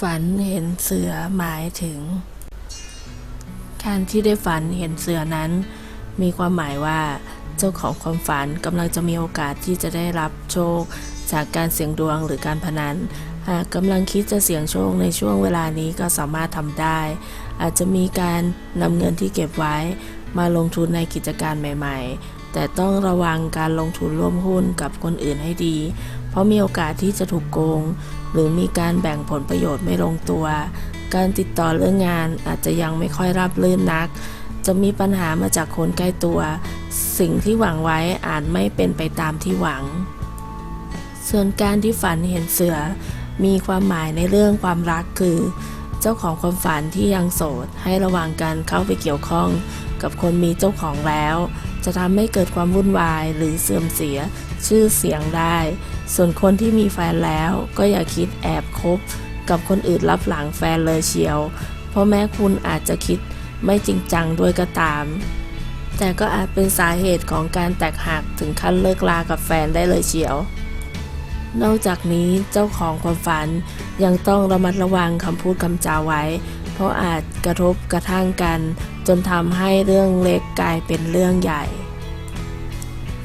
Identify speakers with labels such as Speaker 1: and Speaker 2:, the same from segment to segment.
Speaker 1: ฝันเห็นเสือหมายถึง การที่ได้ฝันเห็นเสือนั้น มีความหมายว่าเจ้าของความฝันกำลังจะมีโอกาสที่จะได้รับโชค จากการเสี่ยงดวงหรือการพนันหากกำลังคิดจะเสี่ยงโชคในช่วงเวลานี้ก็สามารถทำได้ อาจจะมีการนำเงินที่เก็บไว้มาลงทุนในกิจการใหม่ ๆ แต่ต้องระวังการลงทุนร่วมหุ้นกับคนอื่นให้ดี เพราะมีโอกาสที่จะถูกโกง หรือมีการแบ่งผลประโยชน์ไม่ลงตัว การติดต่อเรื่องงานอาจจะยังไม่ค่อยราบรื่นนัก จะมีปัญหามาจากคนใกล้ตัว สิ่งที่หวังไว้อาจไม่เป็นไปตามที่หวัง ส่วนการที่ฝันเห็นเสือ มีความหมายในเรื่องความรักคือ เจ้าของความฝันที่ยังโสดให้ระวังการเข้าไปเกี่ยวข้องกับคนมีเจ้าของแล้ว จะทำให้เกิดความวุ่นวายหรือเสื่อมเสียชื่อเสียงได้ ส่วนคนที่มีแฟนแล้วก็อย่าคิดแอบคบ กับคนอื่นรับหลังแฟนเลยเชียว เพราะแม้คุณอาจจะคิดไม่จริงจังด้วยก็ตาม แต่ก็อาจเป็นสาเหตุของการแตกหักถึงขั้นเลิกลากับแฟนได้เลยเชียวนอกจากนี้เจ้าของความฝันยังต้องระมัดระวังคำพูดคำจาไว้ เพราะอาจกระทบกระทั่งกัน นทำให้เรื่องเล็กกลายเป็นเรื่องใหญ่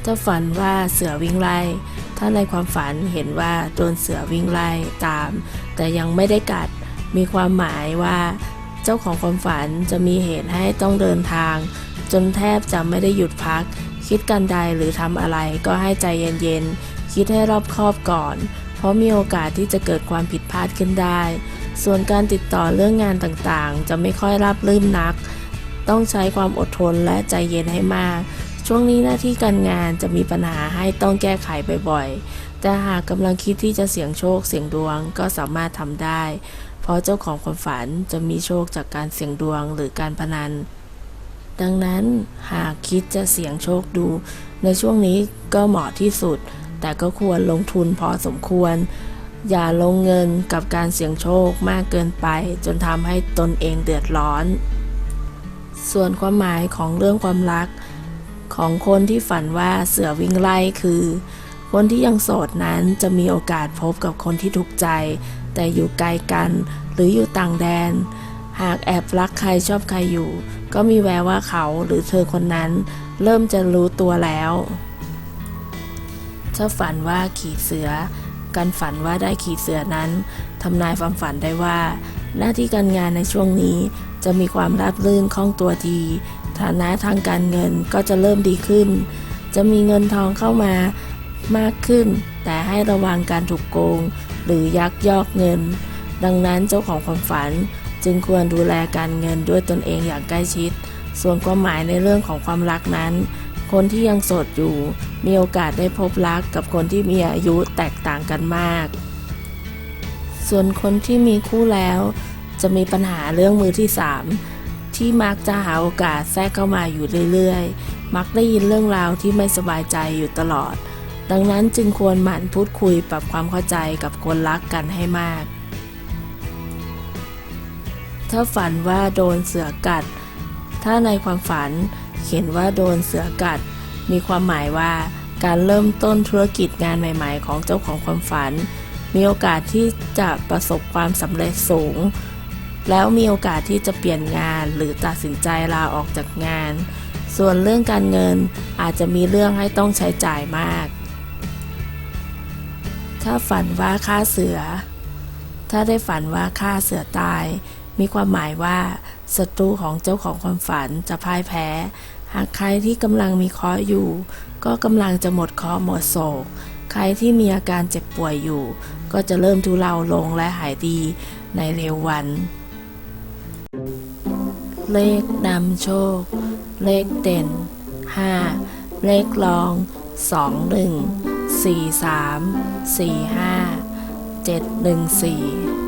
Speaker 1: ถ้าฝันว่าเสือวิ่งไล่ ถ้าในความฝันเห็นว่าโดนเสือวิ่งไล่ตาม แต่ยังไม่ได้กัด มีความหมายว่า เจ้าของความฝันจะมีเหตุให้ต้องเดินทาง จนแทบจะไม่ได้หยุดพัก คิดการใดหรือทำอะไรก็ให้ใจเย็นๆ คิดให้รอบคอบก่อน เพราะมีโอกาสที่จะเกิดความผิดพลาดขึ้นได้ส่วนการติดต่อเรื่องงานต่างๆ จะไม่ค่อยราบรื่นนัก ต้องใช้ความอดทนและใจเย็นให้มาก ช่วงนี้หน้าที่การงานจะมีปัญหาให้ต้องแก้ไขบ่อยๆ แต่หากกำลังคิดที่จะเสี่ยงโชคเสี่ยงดวงก็สามารถทำได้ เพราะเจ้าของความฝันจะมีโชคจากการเสี่ยงดวงหรือการพนัน ดังนั้นหากคิดจะเสี่ยงโชคดู ในช่วงนี้ก็เหมาะที่สุด แต่ก็ควรลงทุนพอสมควรอย่าลงเงินกับการเสี่ยงโชคมากเกินไป จนทำให้ตนเองเดือดร้อน ส่วนความหมายของเรื่องความรัก ของคนที่ฝันว่าเสือวิ่งไล่คือ คนที่ยังโสดนั้นจะมีโอกาสพบกับคนที่ถูกใจ แต่อยู่ไกลกันหรืออยู่ต่างแดน หากแอบรักใครชอบใครอยู่ ก็มีแววว่าเขาหรือเธอคนนั้น เริ่มจะรู้ตัวแล้วถ้าฝันว่าขี่เสือ การฝันว่าได้ขี่เสือนั้นทำนายความฝันได้ว่า หน้าที่การงานในช่วงนี้ จะมีความราบรื่นคล่องตัวดี ฐานะทางการเงินก็จะเริ่มดีขึ้น จะมีเงินทองเข้ามามากขึ้น แต่ให้ระวังการถูกโกง หรือยักยอกเงิน ดังนั้นเจ้าของความฝันจึงควรดูแลการเงินด้วยตนเองอย่างใกล้ชิด ส่วนความหมายในเรื่องของความรักนั้น คนที่ยังโสดอยู่ มีโอกาสได้พบรักกับคนที่มีอายุแตกต่างกันมาก ส่วนคนที่มีคู่แล้ว จะมีปัญหาเรื่องมือที่สามที่มักจะหาโอกาสแทรกเข้ามาอยู่เรื่อยๆ มักได้ยินเรื่องราวที่ไม่สบายใจอยู่ตลอด ดังนั้นจึงควรหมั่นพูดคุยปรับความเข้าใจกับคนรักกันให้มาก ถ้าฝันว่าโดนเสือกัด ถ้าในความฝันเขียนว่าโดนเสือกัด มีความหมายว่าการเริ่มต้นธุรกิจงานใหม่ ๆ ของเจ้าของความฝัน มีโอกาสที่จะประสบความสำเร็จสูง แล้วมีโอกาสที่จะเปลี่ยนงานหรือตัดสินใจลาออกจากงาน ส่วนเรื่องการเงินอาจจะมีเรื่องให้ต้องใช้จ่ายมาก ถ้าฝันว่าฆ่าเสือ ถ้าได้ฝันว่าฆ่าเสือตาย มีความหมายว่าศัตรูของเจ้าของความฝันจะพ่ายแพ้ หากใครที่กำลังมีเคราะห์อยู่ ก็กำลังจะหมดเคราะห์หมดโศก ใครที่มีอาการเจ็บป่วยอยู่ ก็จะเริ่มทุเลาลงและหายดีในเร็ววัน เลขนำโชค เลขเด่น 5 เลขรอง 2 1 4 3 4 5 7 1 4